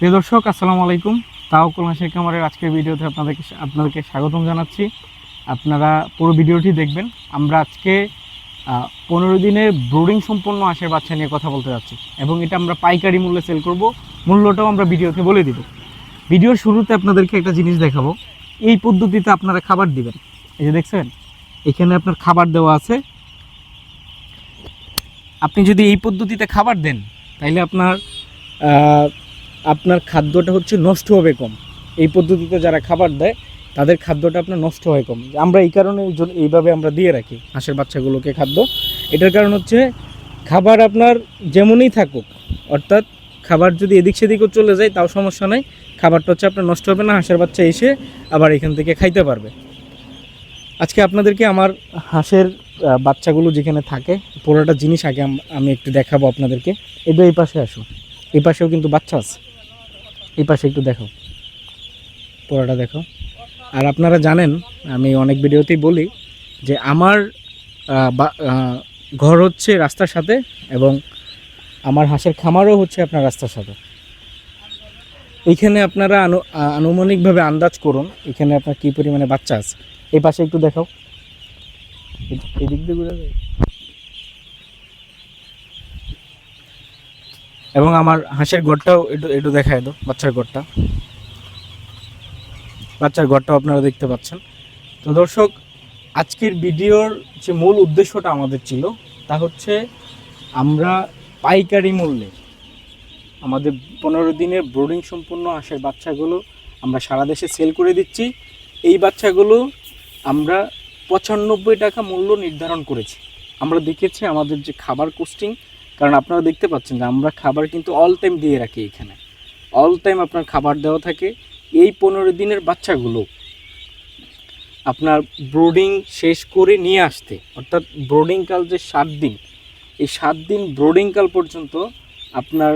প্রিয় দর্শক, আসসালামু আলাইকুম। তাওকুল হাসির কামারের আজকের ভিডিওতে আপনাদেরকে আপনাদেরকে স্বাগতম জানাচ্ছি। আপনারা পুরো ভিডিওটি দেখবেন। আমরা আজকে পনেরো দিনের ব্রোডিং সম্পন্ন হাঁসের বাচ্চা নিয়ে কথা বলতে যাচ্ছি এবং এটা আমরা পাইকারি মূল্যে সেল করব। মূল্যটাও আমরা ভিডিওতে বলে দিব। ভিডিওর শুরুতে আপনাদেরকে একটা জিনিস দেখাবো। এই পদ্ধতিতে আপনারা খাবার দিবেন। এই যে দেখছেন, এখানে আপনার খাবার দেওয়া আছে। আপনি যদি এই পদ্ধতিতে খাবার দেন তাহলে আপনার আপনার খাদ্যটা হচ্ছে নষ্ট হবে কম। এই পদ্ধতিতে যারা খাবার দেয়, তাদের খাদ্যটা আপনার নষ্ট হয় কম। আমরা এই কারণে এইভাবে আমরা দিয়ে রাখি হাঁসের বাচ্চাগুলোকে খাদ্য। এটার কারণ হচ্ছে খাবার আপনার যেমনই থাকুক, অর্থাৎ খাবার যদি এদিক সেদিকও চলে যায়, তাও সমস্যা নাই। খাবারটা হচ্ছে আপনার নষ্ট হবে না, হাঁসের বাচ্চা এসে আবার এখান থেকে খাইতে পারবে। আজকে আপনাদেরকে আমার হাঁসের বাচ্চাগুলো যেখানে থাকে, পুরোটা জিনিস আগে আমি একটু দেখাবো আপনাদেরকে। এটা এই পাশে আসো এই পাশেও কিন্তু বাচ্চা আছে। এই পাশে একটু দেখো। পুরোটা দেখো। আর আপনারা জানেন, আমি অনেক ভিডিওতেই বলি যে আমার ঘর হচ্ছে রাস্তার সাথে এবং আমার হাঁসের খামারও হচ্ছে আপনার রাস্তার সাথে। এইখানে আপনারা আনু- আনুমানিকভাবে আন্দাজ করুন এখানে আপনার কী পরিমাণে বাচ্চা আছে। এই পাশে একটু দেখাও। এই দিয়ে যাও। এবং আমার হাঁসের গড়টাও একটু একটু দেখায় দাও, বাচ্চার গড়টা। বাচ্চার ঘরটাও আপনারা দেখতে পাচ্ছেন। তো দর্শক, আজকের ভিডিওর যে মূল উদ্দেশ্যটা আমাদের ছিল, তা হচ্ছে আমরা পাইকারি মূল্যে আমাদের পনেরো দিনের ব্রোডিং সম্পূর্ণ হাঁসের বাচ্চাগুলো আমরা সারা দেশে সেল করে দিচ্ছি। এই বাচ্চাগুলো আমরা পঁচানব্বই টাকা মূল্য নির্ধারণ করেছি। আমরা দেখেছি আমাদের যে খাবার কোস্টিং কারণ আপনারা দেখতে পাচ্ছেন যে আমরা খাবার কিন্তু অল টাইম দিয়ে রাখি এখানে। অল টাইম আপনার খাবার দেওয়া থাকে, এই পনেরো দিনের বাচ্চাগুলো আপনার ব্রোডিং শেষ করে নিয়ে আসতে, অর্থাৎ ব্রোডিং কাল যে সাত দিন, এই সাত দিন ব্রোডিং কাল পর্যন্ত আপনার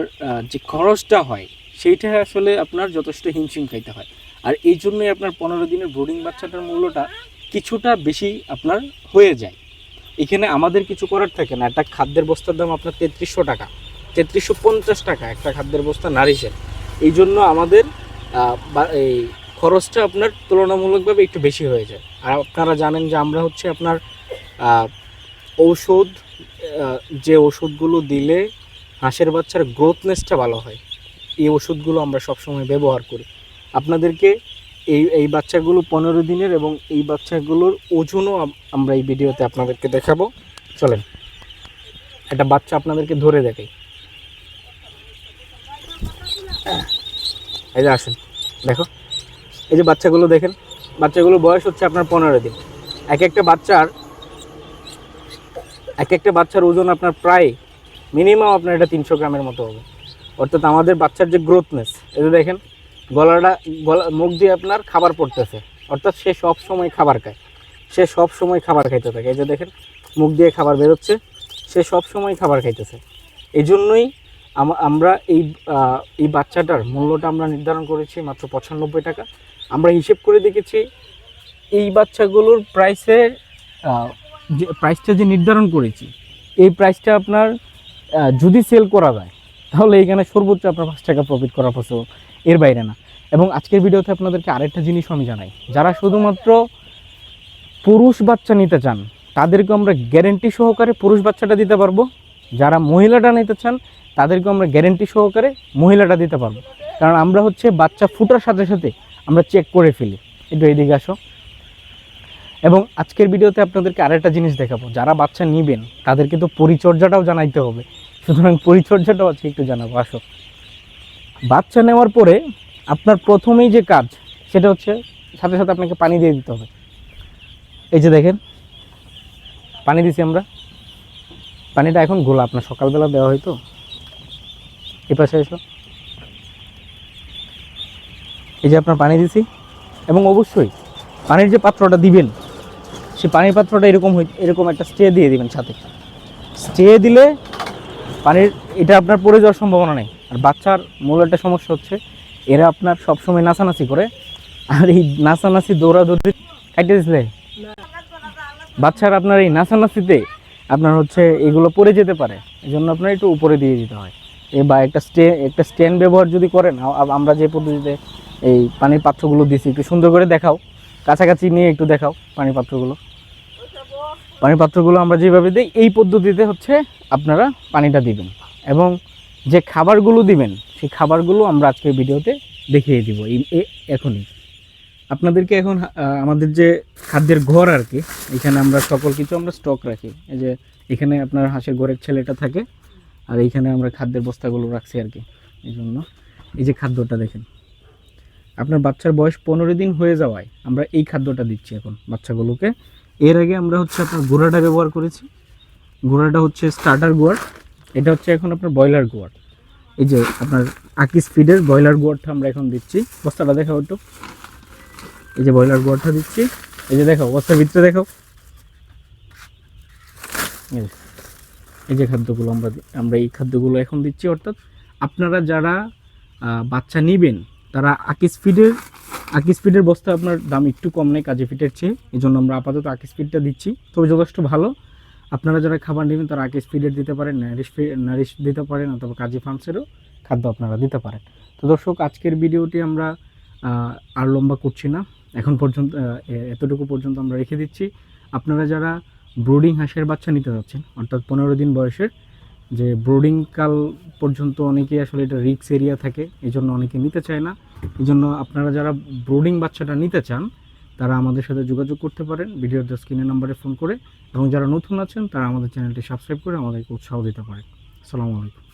যে খরচটা হয়, সেইটা আসলে আপনার যথেষ্ট হিমশিম খাইতে হয়। আর এই জন্যই আপনার পনেরো দিনের ব্রোডিং বাচ্চাটার মূল্যটা কিছুটা বেশি আপনার হয়ে যায়। এখানে আমাদের কিছু করার থাকে না। একটা খাদ্যের বস্তার দাম আপনার তেত্রিশশো টাকা। তেত্রিশশো পঞ্চাশ টাকা একটা খাদ্যের বস্তা নারিশের। এই জন্য আমাদের এই খরচটা আপনার তুলনামূলকভাবে একটু বেশি হয়ে যায়। আর আপনারা জানেন যে আমরা হচ্ছে আপনার ঔষধ যে ওষুধগুলো দিলে হাঁসের বাচ্চার গ্রোথনেসটা ভালো হয়, এই ওষুধগুলো আমরা সবসময় ব্যবহার করি। আপনাদেরকে এই এই বাচ্চাগুলো পনেরো দিনের এবং এই বাচ্চাগুলোর ওজনও আমরা এই ভিডিওতে আপনাদেরকে দেখাবো। চলেন, একটা বাচ্চা আপনাদেরকে ধরে দেখাই। এই যে আসুন, দেখো, এই যে বাচ্চাগুলো দেখেন বাচ্চাগুলো বয়স হচ্ছে আপনার পনেরো দিন। এক একটা বাচ্চার, এক একটা বাচ্চার ওজন আপনার প্রায় মিনিমাম আপনার এটা তিনশো গ্রামের মতো হবে। অর্থাৎ আমাদের বাচ্চার যে গ্রোথনেস যে দেখেন গলাটা, গলা, মুখ দিয়ে আপনার খাবার পড়তেছে। অর্থাৎ সে সব সময় খাবার খায়। সে সব সময় খাবার খাইতে থাকে। এই যে দেখেন, মুখ দিয়ে খাবার বেরোচ্ছে, সে সব সময় খাবার খাইতেছে। এই জন্যই আমরা এই এই বাচ্চাটার মূল্যটা আমরা নির্ধারণ করেছি মাত্র পঁচানব্বই টাকা। আমরা হিসেব করে দেখেছি, এই বাচ্চাগুলোর প্রাইসের যে প্রাইসটা যে নির্ধারণ করেছি, এই প্রাইসটা আপনার যদি সেল করা যায়, তাহলে এখানে সর্বোচ্চ আপনার পাঁচ টাকা প্রফিট করা পসিবল এর বাইরে না। এবং আজকের ভিডিওতে আপনাদেরকে আরেকটা জিনিস আমি জানাই। যারা শুধুমাত্র পুরুষ বাচ্চা নিতে চান তাদেরকে আমরা গ্যারেন্টি সহকারে পুরুষ বাচ্চাটা দিতে পারব। যারা মহিলাটা নিতে চান তাদেরকে আমরা গ্যারেন্টি সহকারে মহিলাটা দিতে পারব। কারণ আমরা হচ্ছে বাচ্চা ফুটার সাথে সাথে আমরা চেক করে ফেলি। একটু এদিকে আসো। এবং আজকের ভিডিওতে আপনাদেরকে আরেকটা জিনিস দেখাবো। যারা বাচ্চা নেবেন, তাদেরকে তো পরিচর্যাটাও জানাইতে হবে। সুতরাং পরিচর্যাটাও আজকে একটু জানাব। আসো। বাচ্চা নেওয়ার পরে আপনার প্রথমেই যে কাজ, সেটা হচ্ছে সাথে সাথে আপনাকে পানি দিয়ে দিতে হবে। এই যে দেখেন, পানি দিছি আমরা। পানিটা এখন গোলা, আপনার সকালবেলা দেওয়া হয়তো এ পাশে এসো। এই যে আপনার পানি দিছি, এবং অবশ্যই পানির যে পাত্রটা দিবেন, সে পানির পাত্রটা এরকম এরকম একটা স্টে দিয়ে দিবেন সাথে। স্টে দিলে পানির, এটা আপনার পড়ে যাওয়ার সম্ভাবনা নেই। আর বাচ্চার মূল একটা সমস্যা হচ্ছে এরা আপনার সবসময় নাচানাচি করে। আর এই নাচানাচি দৌড়াদৌড়ি কাটিয়ে দিছিলে বাচ্চার আপনার এই নাচানাচিতে আপনার হচ্ছে এগুলো পড়ে যেতে পারে। এই জন্য আপনার একটু উপরে দিয়ে দিতে হয়। এ বা একটা স্টে, একটা স্ট্যান্ড ব্যবহার যদি করেন আমরা যে পদ্ধতিতে এই পানির পাত্রগুলো দিছি, একটু সুন্দর করে দেখাও। কাছাকাছি নিয়ে একটু দেখাও পানির পাত্রগুলো। পানির পাত্রগুলো আমরা যেভাবে দিই, এই পদ্ধতিতে হচ্ছে আপনারা পানিটা দিবেন। এবং যে খাবারগুলো দিবেন, সেই খাবারগুলো আমরা আজকে ভিডিওতে দেখিয়ে দিব। এখনই। আপনাদেরকে এখন আমাদের যে খাদ্যের ঘর আর কি, এখানে আমরা সকল কিছু আমরা স্টক রাখি। এই যে এখানে আপনার হাঁসের ঘরের ছেলেটা থাকে, আর এইখানে আমরা খাদ্যের বস্তাগুলো রাখছি আর কি। এই জন্য এই যে খাদ্যটা দেখেন। আপনার বাচ্চার বয়স পনেরো দিন হয়ে যাওয়ায় আমরা এই খাদ্যটা দিচ্ছি এখন বাচ্চাগুলোকে। এর আগে আমরা হচ্ছে আপনার গুঁড়াটা ব্যবহার করেছি। গুঁড়াটা হচ্ছে স্টার্টার গুয়ার এটা হচ্ছে এখন আপনার ব্রয়লার গোয়ার। এই যে আপনার আকিস ফিডের ব্রয়লার গোয়ারটা আমরা এখন দিচ্ছি। বস্তাটা দেখাও একটু। এই যে ব্রয়লার গুয়ারটা দিচ্ছি। এই যে দেখো বস্তার ভিতরে দেখো এই যে- খাদ্যগুলো আমরা আমরা এই খাদ্যগুলো এখন দিচ্ছি, অর্থাৎ আপনারা যারা বাচ্চা নেবেন, তারা আকিস ফিডের আকিস ফিডের বস্তা আপনার দাম একটু কম নেই, কাজে ফিটের চেয়ে। এই জন্য আমরা আপাতত আকিস ফিডটা দিচ্ছি। তবে যথেষ্ট ভালো। আপনারা যারা খাবার নেবেন, তারা আগে ফিডের দিতে পারেন নারিশ নারিশ দিতে পারেন, অথবা কাজী ফার্মসেরও খাদ্য আপনারা দিতে পারেন। তো দর্শক, আজকের ভিডিওটি আমরা আর লম্বা করছি না। এখন পর্যন্ত এতটুকু পর্যন্ত আমরা রেখে দিচ্ছি। আপনারা যারা ব্রোডিং হাঁসের বাচ্চা নিতে যাচ্ছেন, অর্থাৎ পনেরো দিন বয়সের, যে ব্রোডিং কাল পর্যন্ত অনেকেই আসলে এটা রিক্স এরিয়া থাকে এই অনেকে নিতে চায় না। এই আপনারা যারা ব্রোডিং বাচ্চাটা নিতে চান তারা আমাদের সাথে যোগাযোগ করতে পারেন ভিডিওর স্ক্রিনের নাম্বারে ফোন করে। এবং যারা নতুন আছেন, তারা আমাদের চ্যানেলটি সাবস্ক্রাইব করে আমাদেরকে উৎসাহ দিতে পারেন। আসসালামু আলাইকুম।